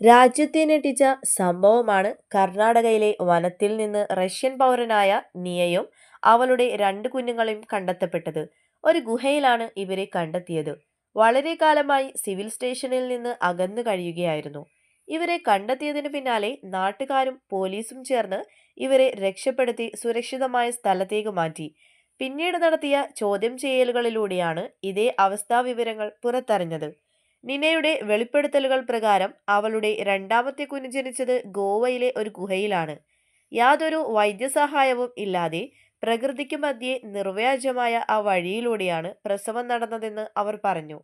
രാജ്യത്തെ ഞെട്ടിച്ച സംഭവമാണ് കർണാടകയിലെ വനത്തിൽ നിന്ന് റഷ്യൻ പൗരനായ നിയയും അവളുടെ രണ്ട് കുഞ്ഞുങ്ങളെയും കണ്ടെത്തപ്പെട്ടത്. ഒരു ഗുഹയിലാണ് ഇവരെ കണ്ടെത്തിയത്. വളരെ കാലമായി സിവിൽ സ്റ്റേഷനിൽ നിന്ന് അകന്നു കഴിയുകയായിരുന്നു. ഇവരെ കണ്ടെത്തിയതിന് പിന്നാലെ നാട്ടുകാരും പോലീസും ചേർന്ന് ഇവരെ രക്ഷപ്പെടുത്തി സുരക്ഷിതമായ സ്ഥലത്തേക്ക് മാറ്റി. പിന്നീട് നടത്തിയ ചോദ്യം ചെയ്യലുകളിലൂടെയാണ് ഇതേ അവസ്ഥാ വിവരങ്ങൾ പുറത്തറിഞ്ഞത്. നിനയുടെ വെളിപ്പെടുത്തലുകൾ പ്രകാരം അവളുടെ രണ്ടാമത്തെ കുഞ്ഞ് ജനിച്ചത് ഗോവയിലെ ഒരു ഗുഹയിലാണ്. യാതൊരു വൈദ്യസഹായവും ഇല്ലാതെ പ്രകൃതിക്ക് മധ്യേ നിർവ്യാജമായ ആ വഴിയിലൂടെയാണ് പ്രസവം നടന്നതെന്ന് അവർ പറഞ്ഞു.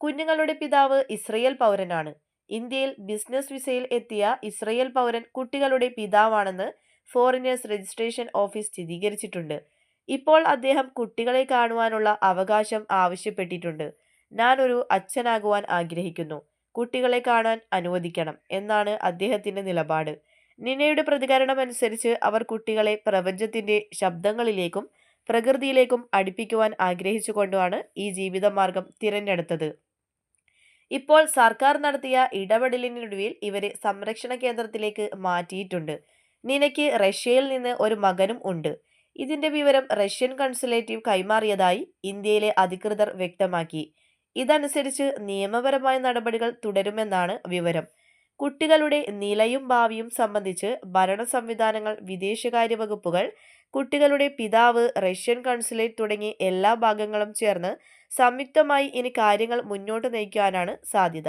കുഞ്ഞുങ്ങളുടെ പിതാവ് ഇസ്രയേൽ പൗരനാണ്. ഇന്ത്യയിൽ ബിസിനസ് വിസയിൽ എത്തിയ ഇസ്രയേൽ പൗരൻ കുട്ടികളുടെ പിതാവാണെന്ന് ഫോറിനേഴ്സ് രജിസ്ട്രേഷൻ ഓഫീസ് സ്ഥിരീകരിച്ചിട്ടുണ്ട്. ഇപ്പോൾ അദ്ദേഹം കുട്ടികളെ കാണുവാനുള്ള അവകാശം ആവശ്യപ്പെട്ടിട്ടുണ്ട്. ഞാൻ ഒരു അച്ഛനാകുവാൻ ആഗ്രഹിക്കുന്നു. കുട്ടികളെ കാണാൻ അനുവദിക്കണം എന്നാണ് അദ്ദേഹത്തിന്റെ നിലപാട്. നിനയുടെ പ്രതികരണം അനുസരിച്ച് അവർ കുട്ടികളെ പ്രപഞ്ചത്തിന്റെ ശബ്ദങ്ങളിലേക്കും പ്രകൃതിയിലേക്കും അടുപ്പിക്കുവാൻ ആഗ്രഹിച്ചുകൊണ്ടാണ് ഈ ജീവിതമാർഗം തിരഞ്ഞെടുത്തത്. ഇപ്പോൾ സർക്കാർ നടത്തിയ ഇടപെടലിനൊടുവിൽ ഇവരെ സംരക്ഷണ കേന്ദ്രത്തിലേക്ക് മാറ്റിയിട്ടുണ്ട്. നിനയ്ക്ക് റഷ്യയിൽ നിന്ന് ഒരു മകനും ഉണ്ട്. ഇതിന്റെ വിവരം റഷ്യൻ കൺസുലേറ്റീവ് കൈമാറിയതായി ഇന്ത്യയിലെ അധികൃതർ വ്യക്തമാക്കി. ഇതനുസരിച്ച് നിയമപരമായ നടപടികൾ തുടരുമെന്നാണ് വിവരം. കുട്ടികളുടെ നിലയും ഭാവിയും സംബന്ധിച്ച് ഭരണ സംവിധാനങ്ങൾ വിദേശകാര്യ വകുപ്പുകൾ കുട്ടികളുടെ പിതാവ് റഷ്യൻ കൺസുലേറ്റ് തുടങ്ങി എല്ലാ ഭാഗങ്ങളും ചേർന്ന് സംയുക്തമായി ഇനി കാര്യങ്ങൾ മുന്നോട്ട് നയിക്കാനാണ് സാധ്യത.